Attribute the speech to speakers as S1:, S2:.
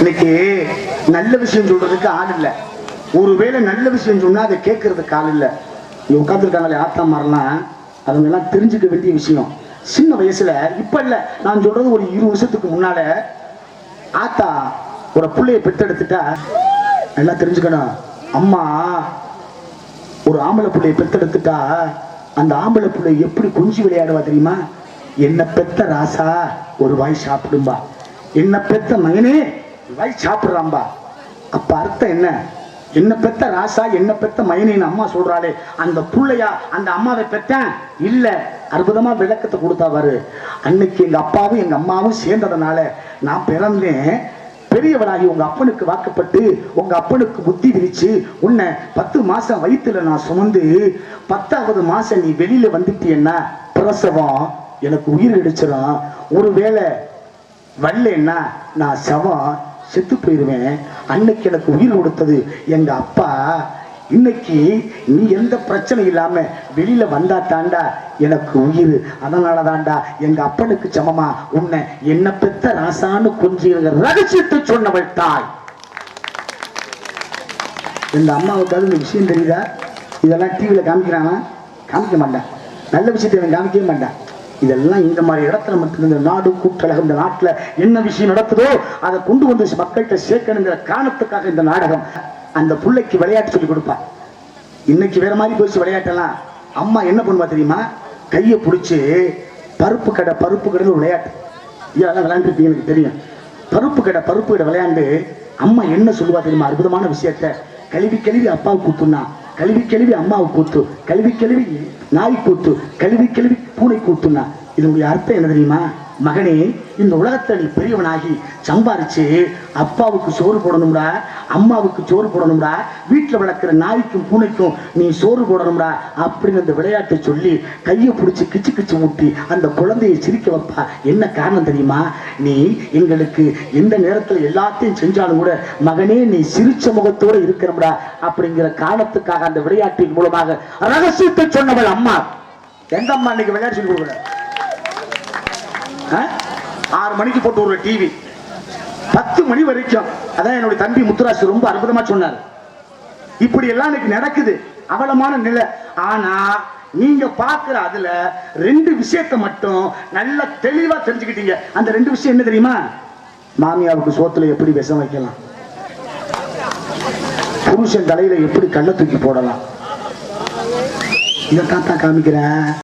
S1: இன்னைக்கு நல்ல விஷயம் சொல்றதுக்கு ஆள் இல்ல. ஒருவேளை நல்ல விஷயம் சொன்னா அதை கேட்கறதுக்கு ஆள் இல்ல. இங்க உட்காந்துருக்காங்களே ஆத்தா மாறலாம் அவங்க எல்லாம் தெரிஞ்சுக்க வேண்டிய விஷயம். சின்ன வயசுல இப்ப இல்ல. நான் சொல்றது ஒரு இரு வருஷத்துக்கு முன்னால ஆத்தா ஒரு பிள்ளைய பெத்தெடுத்துட்டா நல்லா தெரிஞ்சுக்கணும். அம்மா ஒரு ஆம்பளை பிள்ளைய பெத்தெடுத்துட்டா அந்த ஆம்பளை பிள்ளை எப்படி குஞ்சு விளையாடுவா தெரியுமா? என்ன பெத்த ராசா ஒரு வாய் சாப்பிடும்பா. என்ன பெத்த மகனே வாய் சாப்பிட்றாம்பா. அப்ப அர்த்தம் என்ன? என்ன பெத்த ராசா என்ன பெத்த மயனின்னு அம்மா சொல்றாளே. அந்த புள்ளையா அந்த அம்மாவை பெத்தேன்? இல்ல. அற்புதமா விளக்கத்தை கொடுத்தாவாரு அன்னைக்கு எங்க அப்பாவும் எங்க அம்மாவும் சேர்ந்ததுனால நான் பிறந்தேன். பெரியவனாகி உங்க அப்பனுக்கு வாக்கப்பட்டு உங்க அப்பனுக்கு புத்தி விரிச்சு உன்னை பத்து மாசம் வயிற்றுல நான் சுமந்து பத்தாவது மாசம் நீ வெளியில வந்துட்டீன்னா பிரசவம் எனக்கு உயிர் கிடைச்சிடும் ஒருவேளை வரலன்னா நான் சவம். செத்து போயிருவேன். அன்னைக்கு எனக்கு உயிர் கொடுத்தது. எங்க அப்பா இன்னைக்கு நீ எந்த பிரச்சனை இல்லாம வெளியில வந்தா தாண்டா எனக்கு உயிர். அதனால தாண்டா எங்க அப்பனுக்கு சமமா. உன்னை என்ன பெத்த ராசான்னு கொஞ்சம் ரகசியத்தை சொன்னவள் தாய். எங்க அம்மாவுக்காவது இந்த விஷயம் தெரியுதா? இதெல்லாம் டிவியில காமிக்கிறானா? காமிக்க மாட்டேன் நல்ல விஷயத்தை காமிக்கவே மாட்டான் இதெல்லாம் இந்த மாதிரி இடத்துல மட்டும் இந்த நாடு கூட்டழகம் இந்த நாட்டில் என்ன விஷயம் நடக்குதோ அதை கொண்டு வந்து மக்கள்கிட்ட சேர்க்கணுங்கிற காரணத்துக்காக இந்த நாடகம் அந்த பிள்ளைக்கு விளையாட்டு சொல்லி கொடுப்பா. இன்னைக்கு வேற மாதிரி போச்சு விளையாட்டெல்லாம். அம்மா என்ன பண்ணுவா தெரியுமா? கையை பிடிச்சி பருப்பு கடை பருப்பு கடைன்னு விளையாட்டு. இதெல்லாம் விளையாண்டுருப்பீங்க எனக்கு தெரியும். பருப்பு கடை பருப்பு கடை விளையாண்டு அம்மா என்ன சொல்லுவா தெரியுமா? அற்புதமான விஷயத்த. கழுவி கழுவி அப்பாவுக்கு கூத்துனா கல்வி கேள்வி அம்மாவை கூத்து கல்வி கேள்வி நாய் கூத்து கல்வி கேள்வி பூனை கூத்துனா இதனுடைய அர்த்தம் என்ன தெரியுமா? மகனே இந்த உலகத்தை நீ பெரியவனாகி சம்பாரிச்சு அப்பாவுக்கு சோறு போடணும்டா அம்மாவுக்கு சோறு போடணும்டா வீட்டில் வளர்க்குற நாய்க்கும் பூனைக்கும் நீ சோறு போடணும்டா அப்படின்னு அந்த விளையாட்டை சொல்லி கையை பிடிச்சி கிச்சு கிச்சு ஊட்டி அந்த குழந்தையை சிரிக்க வைப்பா. என்ன காரணம் தெரியுமா? நீ எங்களுக்கு எந்த நேரத்தில் எல்லாத்தையும் செஞ்சாலும் கூட மகனே நீ சிரிச்ச முகத்தோட இருக்கிறம்டா அப்படிங்கிற காரணத்துக்காக அந்த விளையாட்டின் மூலமாக ரகசியத்தை சொன்னவள் அம்மா. எங்க அம்மா இன்னைக்கு விளையாட்டு சொல்லி கொடுக்கல? ஆறு மணிக்கு போட்டு ஒரு டிவி பத்து மணி வரைக்கும். அதான் என்னுடைய தம்பி முத்துராசு ரொம்ப அற்புதமா சொன்னார். இப்படி எல்லாம் இன்னைக்கு நடக்குது. அவலமான நிலை. ஆனா நீங்க பாக்குற அதுல ரெண்டு விஷயத்தை மட்டும் நல்ல தெளிவா தெரிஞ்சுக்கிட்டீங்க. அந்த ரெண்டு விஷயம் என்ன தெரியுமா? மாமியாவுக்கு சோத்துல எப்படி விஷம் வைக்கலாம்? புருஷன் தலையில எப்படி கள்ள தூக்கி போடலாம்? இதைத்தான் தான் காமிக்கிறேன்.